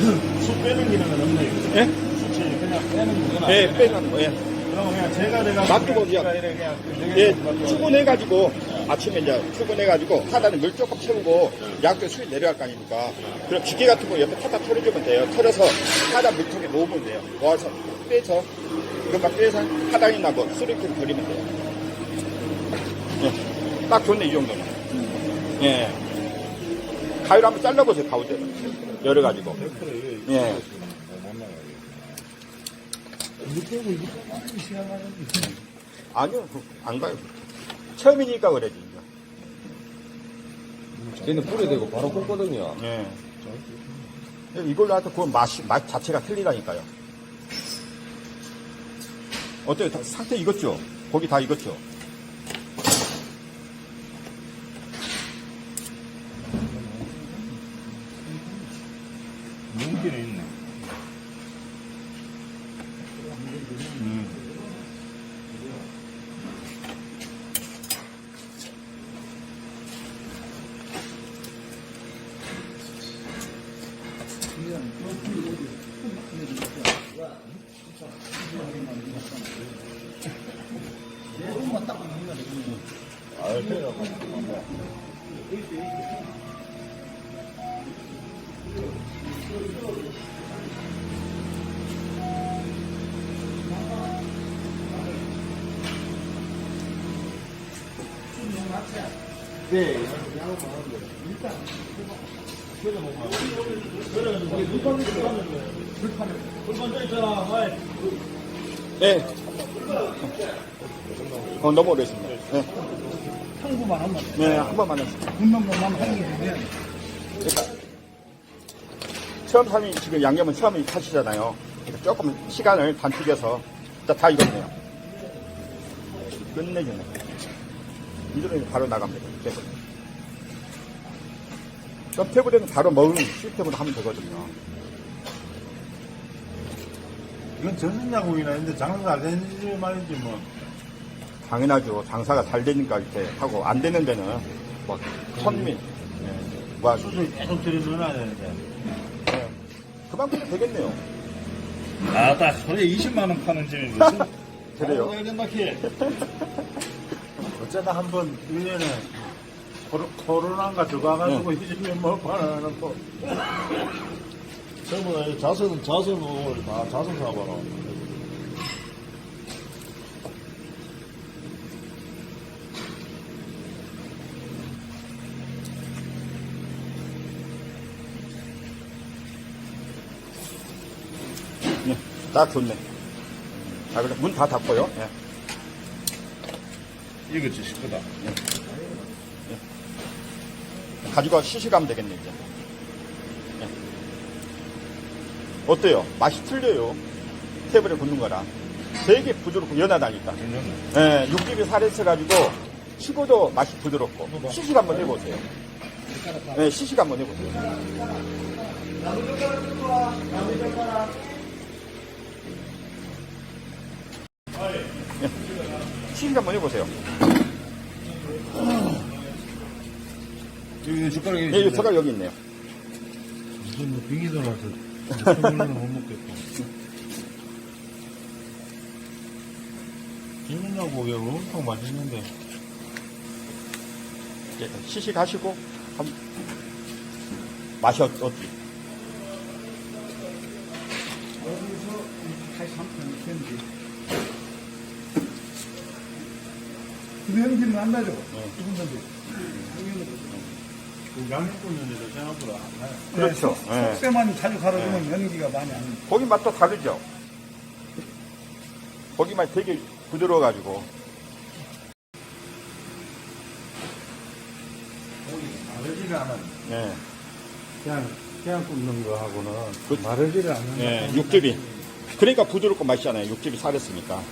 쑥 빼는 기능은 없네요. 예? 수치 그냥 빼는 기능은 예, 안 빼는 거, 예. 그럼 그냥 제가 그냥. 이렇게 그냥 예. 출근해가지고, 아침에 이제 출근해가지고, 하단에 물 조금 채우고, 약도 수위 내려갈 거 아닙니까? 그럼 기계 같은 거 옆에 타다 털어주면 돼요. 털어서 하단 물통에 놓으면 돼요. 모아서 빼서, 이것만 빼서 하단이나 뭐, 쓰레기를 버리면 돼요. 예, 딱 좋네, 이 정도는. 예. 가위로 한번 잘라보세요, 가운데. 열어가지고. 예. 아니요, 그, 안 가요. 처음이니까 그래지. 이제. 걔는 불에 대고 바로 꽂거든요. 예. 이걸로 하여튼 그 맛이, 맛 자체가 틀리다니까요. 어때요? 다- 상태 익었죠? 고기 다 익었죠? 윤기는 있네. 네. 어, 너무 오래했습니다. 네. 한국만 한 번 네, 한 번만 했습니다. 군만만 하는 게 되면 처음 삶이 지금 양념은 처음 하시잖아요. 그러니까 조금 시간을 단축해서 다, 다 익었네요. 끝내주네. 이대로 바로 나갑니다. 계속. 서태블에는 바로 먹는 시스템으로 하면 되거든요. 이건 전신야구이나 있는데 장사가 안 되는지 말이지 뭐. 당연하죠. 장사가 잘 되니까 이렇게 하고 안 되는 데는 뭐 천민, 예, 뭐 수술 계속 들여 넣어야 되는데. 예, 그만큼 되겠네요. 아, 딱 소리 20만 원 파는 집이 무슨. 그래요? 야 된다키. 어쩌다 한 번 1년에 코로, 코로나가 들어가가지고 20년 못 파는 거. 전부 다 자선, 자선을 다 자선 사봐라. 예, 딱 좋네. 아, 그래, 문 다 닫고요. 예. 진짜 싶다. 가지고 시식하면 되겠네, 이제. 예. 어때요? 맛이 틀려요. 테이블에 굽는 거랑. 되게 부드럽고 연하다니까. 예, 육즙이 살에서가지고 식어도 맛이 부드럽고. 시식 한번 해보세요. 예, 시식 한번 해보세요. 예, 시식 한번 해보세요. 여기 숟가락이 예, 이 젓갈 여기 있네요. 무슨 뭐 빙이 돌아서 소금은 못 먹겠다. 김은하고 여기 엄청 맛있는데. 예, 시식하시고 한- 맛이 어떻지? 여기서 83편 현지 그 현지는 안 나죠? 두분 현지 그 양념국면에도 생각보다 안 나요. 그렇죠. 예. 속세만 자주 갈아주면 연기가 많이 안 나요 고기 맛도 다르죠? 고기 맛이 되게 부드러워가지고. 마르지를 않은 예. 그냥 그냥 굽는 거하고는 그- 마르지를 않는 예, 육즙이. 그러니까 부드럽고 맛있잖아요. 육즙이 살았으니까.